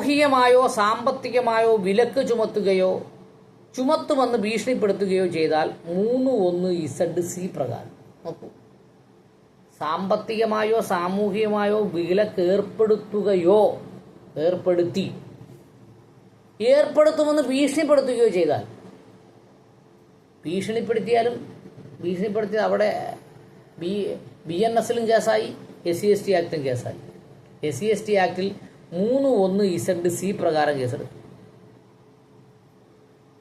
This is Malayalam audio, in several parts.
സാമൂഹികമായോ സാമ്പത്തികമായോ വിലക്ക് ചുമത്തുകയോ ചുമത്തുമെന്ന് ഭീഷണിപ്പെടുത്തുകയോ ചെയ്താൽ മൂന്ന് ഒന്ന് ഇസഡ് സി പ്രകാരം. നോക്കൂ. സാമ്പത്തികമായോ സാമൂഹികമായോ വിലക്ക് ഏർപ്പെടുത്തുകയോ ഏർപ്പെടുത്തി. ഏർപ്പെടുത്തുമെന്ന് ഭീഷണിപ്പെടുത്തുകയോ ചെയ്താൽ ഭീഷണിപ്പെടുത്തിയാലും ഭീഷണിപ്പെടുത്തിയത് അവിടെ ബി ബി എൻ എസിലും കേസായി എസ് സി എസ് ടി ആക്ടിലും കേസായി. എസ് സി എസ് ടി ആക്ടിൽ മൂന്ന് ഒന്ന് ഇസഡ് സി പ്രകാരം കേസെടുക്കും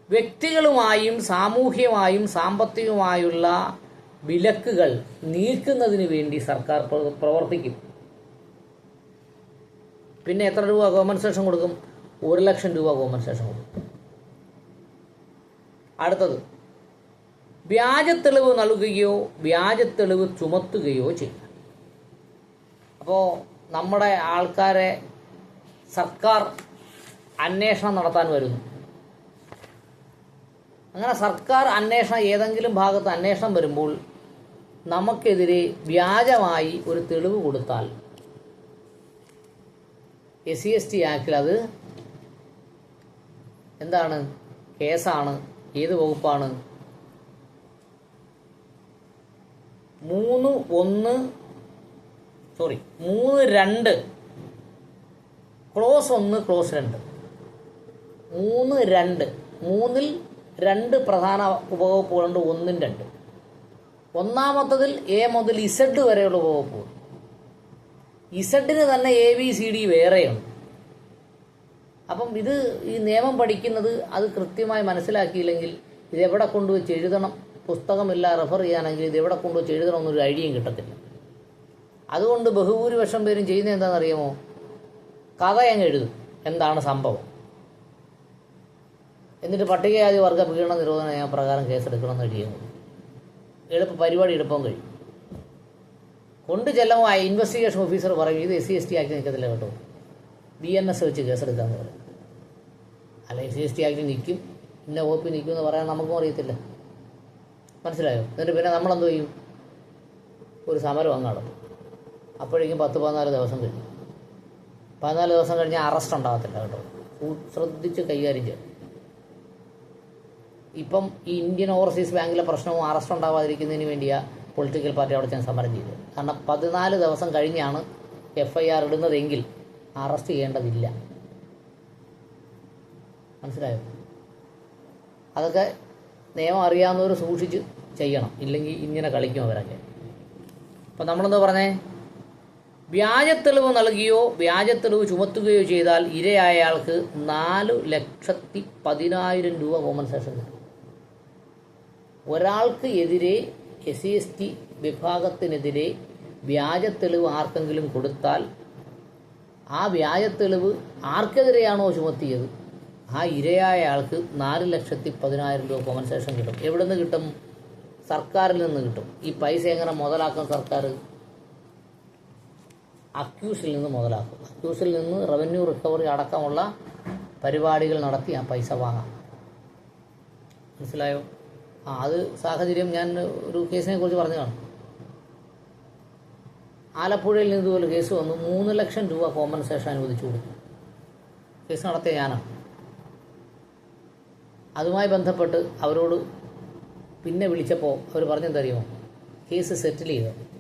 വ്യക്തികളുമായും സാമൂഹ്യമായും സാമ്പത്തികമായുള്ള വിലക്കുകൾ നീക്കുന്നതിന് വേണ്ടി സർക്കാർ പ്രവർത്തിക്കും. പിന്നെ എത്ര രൂപ കോമ്പൻസേഷൻ കൊടുക്കും? ഒരു ലക്ഷം രൂപ കോമ്പൻസേഷൻ കൊടുക്കും. അടുത്തത് വ്യാജ തെളിവ് നൽകുകയോ വ്യാജ തെളിവ് ചുമത്തുകയോ ചെയ്യും അപ്പോൾ നമ്മുടെ ആൾക്കാരെ സർക്കാർ അന്വേഷണം നടത്താൻ വരുന്നു. അങ്ങനെ സർക്കാർ അന്വേഷണം ഏതെങ്കിലും ഭാഗത്ത് അന്വേഷണം വരുമ്പോൾ നമുക്കെതിരെ വ്യാജമായി ഒരു തെളിവ് കൊടുത്താൽ എസ് സി എസ് ടി ആക്ടിൽ അത് എന്താണ്? കേസാണ് ഏത് വകുപ്പാണ്? മൂന്ന് ഒന്ന് സോറി മൂന്ന് രണ്ട് ക്ലോസ് ഒന്ന് ക്ലോസ് രണ്ട്. മൂന്ന് രണ്ട്. മൂന്നിൽ രണ്ട് പ്രധാന ഉപവകുപ്പുകളുണ്ട് ഒന്നും രണ്ട്. ഒന്നാമത്തതിൽ എ മുതൽ ഇസഡ് വരെയുള്ള ഉപവകുപ്പുകൾ. ഇസഡിന് തന്നെ എ ബി സി ഡി വേറെയുണ്ട്. അപ്പം ഇത് ഈ നിയമം പഠിക്കുന്നത് അത് കൃത്യമായി മനസ്സിലാക്കിയില്ലെങ്കിൽ ഇത് എവിടെ കൊണ്ടുവച്ച് എഴുതണം? പുസ്തകമില്ല റെഫർ ചെയ്യാനെങ്കിൽ ഇത് എവിടെ കൊണ്ടുവച്ച് എഴുതണം എന്നൊരു ഐഡിയയും കിട്ടത്തില്ല. അതുകൊണ്ട് ബഹുഭൂരിപക്ഷം പേരും ചെയ്യുന്നത് എന്താണെന്നറിയാമോ? കഥ അങ്ങ് എഴുതും. എന്താണ് സംഭവം? എന്നിട്ട് പട്ടികജാതി വർഗ പീഡന നിരോധന നിയമപ്രകാരം കേസെടുക്കണമെന്ന് ചെയ്യുന്നു എളുപ്പ പരിപാടി എളുപ്പം കഴിയും. കൊണ്ട് ചെല്ലുമ്പോൾ ഇൻവെസ്റ്റിഗേഷൻ ഓഫീസർ പറയും ഇത് S C S T act നിൽക്കത്തില്ല കേട്ടോ. ബി എൻ എസ് വെച്ച് കേസെടുക്കാമെന്ന് പറയും. അല്ല S C S T act നിൽക്കും. ഇന്ന പി നിൽക്കും എന്ന് പറയാൻ നമുക്കും അറിയത്തില്ല. മനസ്സിലായോ? എന്നിട്ട് പിന്നെ നമ്മളെന്ത് ചെയ്യും? ഒരു സമരം അങ്ങ് നടത്തും. അപ്പോഴേക്കും പത്ത് പതിനാല് ദിവസം കഴിഞ്ഞു പതിനാല് ദിവസം കഴിഞ്ഞാൽ അറസ്റ്റ് ഉണ്ടാകത്തില്ല കേട്ടോ. ശ്രദ്ധിച്ച് കൈകാര്യം ചെയ്യണം ഇപ്പം ഈ ഇന്ത്യൻ ഓവർസീസ് ബാങ്കിലെ പ്രശ്നവും അറസ്റ്റ് ഉണ്ടാവാതിരിക്കുന്നതിന് വേണ്ടിയാ പൊളിറ്റിക്കൽ പാർട്ടി അവിടെ ചെന്ന് സമരം ചെയ്തത്. കാരണം പതിനാല് ദിവസം കഴിഞ്ഞാണ് എഫ് ഐ ആർ ഇടുന്നതെങ്കിൽ അറസ്റ്റ് ചെയ്യേണ്ടതില്ല. മനസ്സിലായോ? അതൊക്കെ നിയമം അറിയാവുന്നവർ സൂക്ഷിച്ച് ചെയ്യണം. ഇല്ലെങ്കിൽ ഇങ്ങനെ കളിക്കും അവരൊക്കെ. അപ്പം നമ്മളെന്താ പറഞ്ഞേ? വ്യാജത്തെളിവ് നൽകിയോ വ്യാജത്തെളിവ് ചുമത്തുകയോ ചെയ്താൽ ഇരയായയാൾക്ക് നാല് ലക്ഷത്തി പതിനായിരം രൂപ കോമ്പൻസേഷൻ കിട്ടും ഒരാൾക്ക് എതിരെ എസ് സി എസ് ടി വിഭാഗത്തിനെതിരെ വ്യാജത്തെളിവ് ആർക്കെങ്കിലും കൊടുത്താൽ ആ വ്യാജത്തെളിവ് ആർക്കെതിരെയാണോ ചുമത്തിയത്? ആ ഇരയായ ആൾക്ക് നാല് ലക്ഷത്തി പതിനായിരം രൂപ കോമ്പൻസേഷൻ കിട്ടും. എവിടെ നിന്ന് കിട്ടും? സർക്കാരിൽ നിന്ന് കിട്ടും. ഈ പൈസ എങ്ങനെ മുതലാക്കും സർക്കാർ? അക്യൂസിൽ നിന്ന് മുതലാക്കും അക്യൂസിൽ നിന്ന് റവന്യൂ റിക്കവറി അടക്കമുള്ള പരിപാടികൾ നടത്തി ആ പൈസ വാങ്ങാം. മനസ്സിലായോ? ആ അത് സാഹചര്യം ഞാൻ ഒരു കേസിനെ കുറിച്ച് പറഞ്ഞതാണ്. ആലപ്പുഴയിൽ നിന്ന് ഇതുപോലെ കേസ് വന്നു. മൂന്ന് ലക്ഷം രൂപ കോമ്പൻസേഷൻ അനുവദിച്ചു കൊടുത്തു. കേസ് നടത്തിയ ഞാനാണ്. അതുമായി ബന്ധപ്പെട്ട് അവരോട് പിന്നെ വിളിച്ചപ്പോൾ അവർ പറഞ്ഞെന്തറിയുമോ? കേസ് സെറ്റിൽ ചെയ്തു?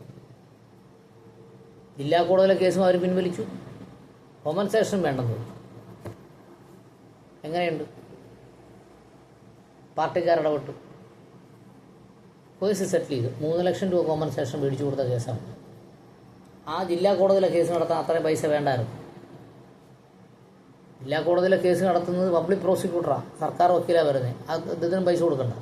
ജില്ലാ കോടതിയിലെ കേസും അവർ പിൻവലിച്ചു. കോമ്പൻസേഷൻ വേണ്ടെന്ന് എങ്ങനെയുണ്ട്? പാർട്ടിക്കാരിടപെട്ടു കേസ് സെറ്റിൽ ചെയ്തു. മൂന്ന് ലക്ഷം രൂപ കോമ്പൻസേഷൻ മേടിച്ചു കൊടുത്ത കേസാണ്. ആ ജില്ലാ കോടതിയിലെ കേസ് നടത്താൻ അത്രയും പൈസ വേണ്ടായിരുന്നു. ജില്ലാ കോടതിയിലെ കേസ് നടത്തുന്നത് പബ്ലിക് പ്രോസിക്യൂട്ടറാണ് സർക്കാർ വക്കീലാണ് വരുന്നത് അത് ഇതിനും പൈസ കൊടുക്കണ്ട.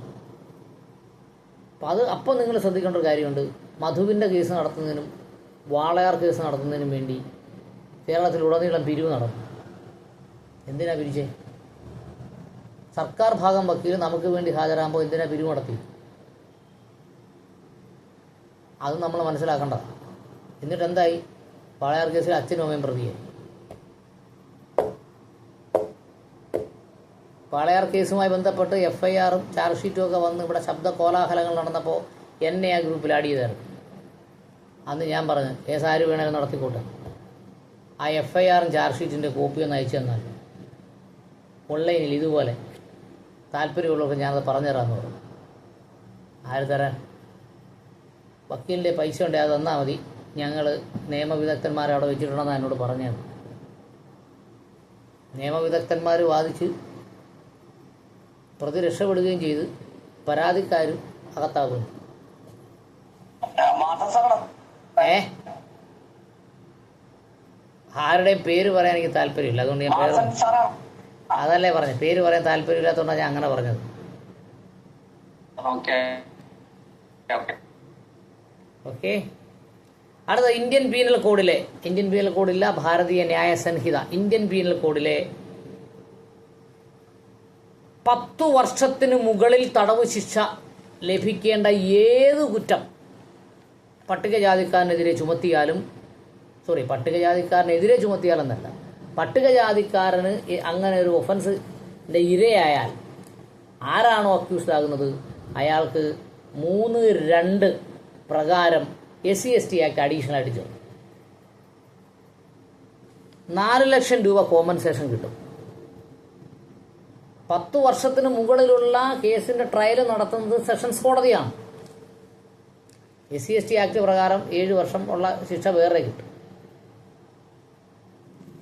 അപ്പം അത് അപ്പം നിങ്ങൾ ശ്രദ്ധിക്കേണ്ട ഒരു കാര്യമുണ്ട്. മധുവിന്റെ കേസ് നടത്തുന്നതിനും വാളയാർ കേസ് നടത്തുന്നതിന് വേണ്ടി കേരളത്തിലുടനീളം പിരിവ് നടന്നു. എന്തിനാ പിരിച്ചേ? സർക്കാർ ഭാഗം വക്കീൽ നമുക്ക് വേണ്ടി ഹാജരാകുമ്പോൾ എന്തിനാ പിരിവ് നടത്തി? അത് നമ്മൾ മനസ്സിലാക്കണ്ട എന്നിട്ട് എന്തായി? വാളയാർ കേസിൽ അച്ഛനും അമ്മയും പ്രതിയായി. വാളയാർ കേസുമായി ബന്ധപ്പെട്ട് എഫ് ഐ ആറും ചാർജ് ഷീറ്റും ഒക്കെ വന്ന് ഇവിടെ ശബ്ദ കോലാഹലങ്ങൾ നടന്നപ്പോൾ എന്നെ ആ ഗ്രൂപ്പിൽ ആഡ് ചെയ്തായിരുന്നു. അന്ന് ഞാൻ പറഞ്ഞു കേസ് ആര് വേണേലും നടത്തിക്കോട്ടെ. ആ എഫ് ഐ ആറും ചാർജ് ഷീറ്റിന്റെ കോപ്പി ഒന്ന് അയച്ചു തന്നാൽ ഓൺലൈനിൽ ഇതുപോലെ താല്പര്യമുള്ളവർക്ക് ഞാനത് പറഞ്ഞു തരാമെന്ന് പറഞ്ഞു. ആര് തരാൻ? വക്കീലിന്റെ പൈസ ഉണ്ടേ അത് തന്നാൽ മതി. ഞങ്ങൾ നിയമവിദഗ്ധന്മാരെ അവിടെ വെച്ചിട്ടുണ്ടെന്ന് എന്നോട് പറഞ്ഞത്. നിയമവിദഗ്ധന്മാർ വാദിച്ച് പ്രതി രക്ഷപ്പെടുകയും ചെയ്ത് പരാതിക്കാരും അകത്താകുന്നു. മാധവസകടം ഏ? ആരുടെയും പേര് പറയാൻ എനിക്ക് താല്പര്യമില്ല. അതുകൊണ്ട് ഞാൻ പേര് അതല്ലേ പറഞ്ഞു. പേര് പറയാൻ താല്പര്യമില്ലാത്തതുകൊണ്ടാണ് ഞാൻ അങ്ങനെ പറഞ്ഞത്. ഓക്കെ. അടുത്ത ഇന്ത്യൻ പീനൽ കോഡിലെ ഇന്ത്യൻ പീനൽ കോഡില്ല ഭാരതീയ ന്യായ സംഹിത. ഇന്ത്യൻ പീനൽ കോഡിലെ പത്തു വർഷത്തിന് മുകളിൽ തടവ് ശിക്ഷ ലഭിക്കേണ്ട ഏത് കുറ്റം? പട്ടികജാതിക്കാരനെതിരെ ചുമത്തിയാലും സോറി പട്ടികജാതിക്കാരനെതിരെ ചുമത്തിയാലെന്നല്ല. പട്ടികജാതിക്കാരന് അങ്ങനെ ഒരു ഒഫൻസിന്റെ ഇരയായാൽ ആരാണോ അക്യൂസ്ഡ് ആകുന്നത്? അയാൾക്ക് മൂന്ന് രണ്ട് പ്രകാരം S C S T act additional ആയിട്ട് ചേർന്നു. നാല് ലക്ഷം രൂപ കോമ്പൻസേഷൻ കിട്ടും. പത്ത് വർഷത്തിന് മുകളിലുള്ള കേസിന്റെ ട്രയൽ നടത്തുന്നത് സെഷൻസ് കോടതിയാണ്. S C S T act പ്രകാരം ഏഴ് വർഷം ഉള്ള ശിക്ഷ വേറെ കിട്ടും.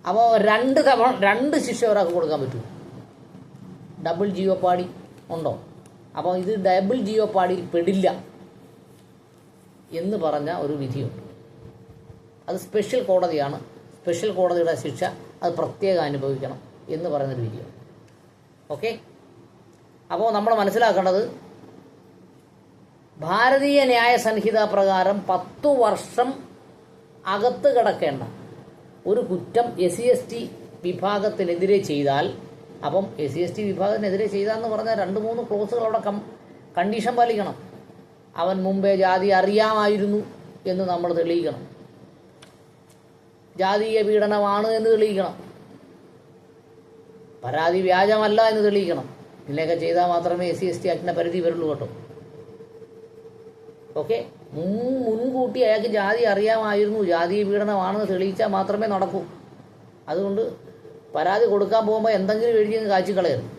അപ്പോൾ രണ്ട് തവണ രണ്ട് ശിക്ഷ ഒരാൾക്ക് കൊടുക്കാൻ പറ്റും ഡബിൾ ജിയോ പാടി ഉണ്ടോ? അപ്പോൾ ഇത് ഡബിൾ ജിയോ പാടിയിൽ പെടില്ല എന്ന് പറഞ്ഞ ഒരു വിധിയുണ്ട്. അത് സ്പെഷ്യൽ കോടതിയാണ്. സ്പെഷ്യൽ കോടതിയുടെ ശിക്ഷ അത് പ്രത്യേകം അനുഭവിക്കണം എന്ന് പറയുന്നൊരു വിധിയാണ്. ഓക്കെ അപ്പോൾ നമ്മൾ മനസ്സിലാക്കേണ്ടത് ഭാരതീയ ന്യായ സംഹിത പ്രകാരം പത്തു വർഷം അകത്ത് കിടക്കേണ്ട. ഒരു കുറ്റം എസ് സി എസ് ടി വിഭാഗത്തിനെതിരെ ചെയ്താൽ അപ്പം എസ് സി എസ് ടി വിഭാഗത്തിനെതിരെ ചെയ്താന്ന് പറഞ്ഞാൽ രണ്ട് മൂന്ന് ക്ലോസുകൾ അവിടെ കം കണ്ടീഷൻ പാലിക്കണം. അവൻ മുമ്പേ ജാതി അറിയാമായിരുന്നു എന്ന് നമ്മൾ തെളിയിക്കണം. ജാതീയ പീഡനമാണ് എന്ന് തെളിയിക്കണം. പരാതി വ്യാജമല്ല എന്ന് തെളിയിക്കണം. ഇതിനെയൊക്കെ ചെയ്താൽ മാത്രമേ എസ് സി എസ് ടി ആക്ടിന്റെ പരിധി വരുള്ളൂ കേട്ടോ. ഓക്കെ? മുൻകൂട്ടി അയാൾക്ക് ജാതി അറിയാമായിരുന്നു. ജാതി പീഡനമാണെന്ന് തെളിയിച്ചാൽ മാത്രമേ നടക്കൂ. അതുകൊണ്ട് പരാതി കൊടുക്കാൻ പോകുമ്പോൾ എന്തെങ്കിലും എഴുതി അങ്ങ്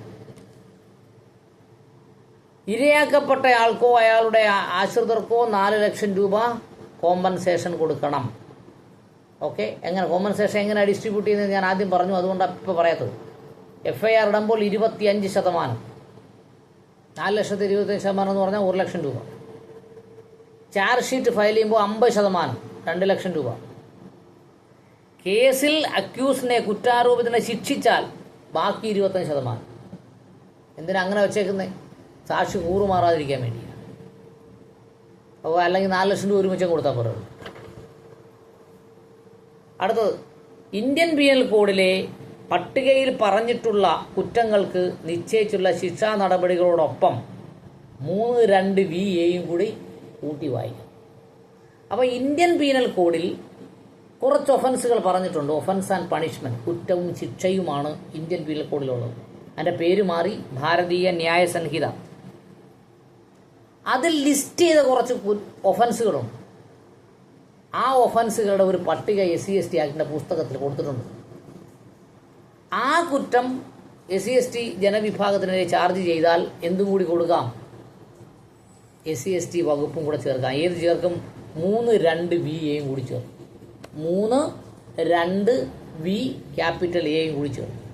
ഇരയാക്കപ്പെട്ട ആൾക്കോ അയാളുടെ ആശ്രിതർക്കോ നാല് ലക്ഷം രൂപ കോമ്പൻസേഷൻ കൊടുക്കണം. ഓക്കെ? എങ്ങനെ? കോമ്പൻസേഷൻ എങ്ങനെ ഡിസ്ട്രിബ്യൂട്ട് ചെയ്യുന്നത് ഞാൻ ആദ്യം പറഞ്ഞു. അതുകൊണ്ടാണ് ഇപ്പോൾ പറയാത്തത്. എഫ് ഐ ആർ ഇടുമ്പോൾ ഇരുപത്തിയഞ്ച് ശതമാനം. നാല് ലക്ഷത്തി ഇരുപത്തഞ്ച് ശതമാനം എന്ന് പറഞ്ഞാൽ ഒരു ലക്ഷം രൂപ. ചാർജ് ഷീറ്റ് ഫയൽ ചെയ്യുമ്പോൾ അമ്പത് ശതമാനം രണ്ട് ലക്ഷം രൂപ. കേസിൽ അക്യൂസിനെ കുറ്റാരോപിതനെ ശിക്ഷിച്ചാൽ ബാക്കി ഇരുപത്തഞ്ച് ശതമാനം. എന്തിനാ അങ്ങനെ വെച്ചേക്കുന്നേ? സാക്ഷി കൂറുമാറാതിരിക്കാൻ വേണ്ടിയാണ് അപ്പോൾ അല്ലെങ്കിൽ നാല് ലക്ഷം രൂപ ഒരുമിച്ച് കൊടുത്താൽ പറയുന്നത് അടുത്തത് ഇന്ത്യൻ പീനൽ കോഡിലെ പട്ടികയിൽ പറഞ്ഞിട്ടുള്ള കുറ്റങ്ങൾക്ക് നിശ്ചയിച്ചുള്ള ശിക്ഷാ നടപടികളോടൊപ്പം മൂന്ന് രണ്ട് വി എയും കൂടി കൂട്ടി വായിക്കും. അപ്പോൾ ഇന്ത്യൻ പീനൽ കോഡിൽ കുറച്ച് ഒഫൻസുകൾ പറഞ്ഞിട്ടുണ്ട്. ഒഫൻസ് ആൻഡ് പണിഷ്മെന്റ് കുറ്റവും ശിക്ഷയുമാണ് ഇന്ത്യൻ പീനൽ കോഡിലുള്ളത്. അതിന്റെ പേര് മാറി ഭാരതീയ ന്യായ സംഹിത. അതിൽ ലിസ്റ്റ് ചെയ്ത കുറച്ച് ഒഫൻസുകളുണ്ട്. ആ ഒഫൻസുകളുടെ ഒരു പട്ടിക എസ് സി എസ് ടി ആക്ടിന്റെ പുസ്തകത്തിൽ കൊടുത്തിട്ടുണ്ട്. ആ കുറ്റം എസ് സി എസ് ടി ജനവിഭാഗത്തിനെതിരെ ചാർജ് ചെയ്താൽ എന്തും കൂടി കൊടുക്കാം. എസ് സി എസ് ടി വകുപ്പും കൂടെ ചേർക്കാം. ഏത് ചേർക്കും? മൂന്ന് രണ്ട് വി എയും കൂടി ചേർക്കും. മൂന്ന് രണ്ട് വി ക്യാപിറ്റൽ എയും കൂടി ചേർക്കും.